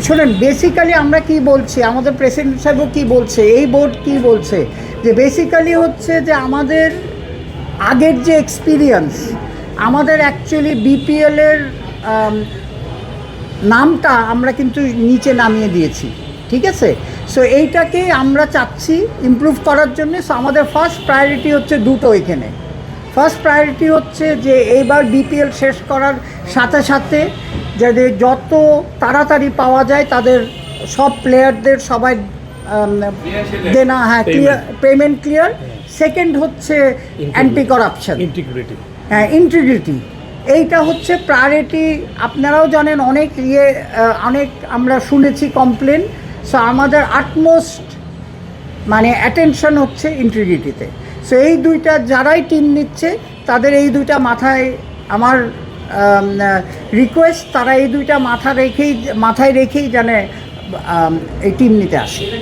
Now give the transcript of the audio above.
শোনেন বেসিক্যালি আমরা কি বলছি, আমাদের প্রেসিডেন্ট সাহেবও কি বলছে, এই বোর্ড কি বলছে, যে বেসিক্যালি হচ্ছে যে আমাদের আগের যে এক্সপিরিয়েন্স আমাদের অ্যাকচুয়ালি বিপিএলের নামটা আমরা কিন্তু নিচে নামিয়ে দিয়েছি, ঠিক আছে? সো এইটাকে আমরা চাচ্ছি ইমপ্রুভ করার জন্য সো আমাদের ফার্স্ট প্রায়োরিটি হচ্ছে দুটো এখানে। ফার্স্ট প্রায়োরিটি হচ্ছে যে এইবার বিপিএল শেষ করার সাথে সাথে যাদের যত তাড়াতাড়ি পাওয়া যায় তাদের সব প্লেয়ারদের সবাই দেনা হ্যাঁ ক্লিয়ার পেমেন্ট ক্লিয়ার সেকেন্ড হচ্ছে অ্যান্টি করাপশন ইন্টিগ্রিটি হ্যাঁ ইন্টিগ্রিটি এইটা হচ্ছে প্রায়োরিটি আপনারাও জানেন অনেক ইয়ে অনেক আমরা শুনেছি কমপ্লেন সো আমাদের আটমোস্ট মানে অ্যাটেনশন হচ্ছে ইন্টিগ্রিটিতে সো এই দুইটা যারাই টিম নিচ্ছে তাদের এই দুইটা মাথায় আমার রিকোয়েস্ট তারা এই দুইটা মাথা রেখেই মাথায় রেখেই যেন এই টিম নিতে আসে।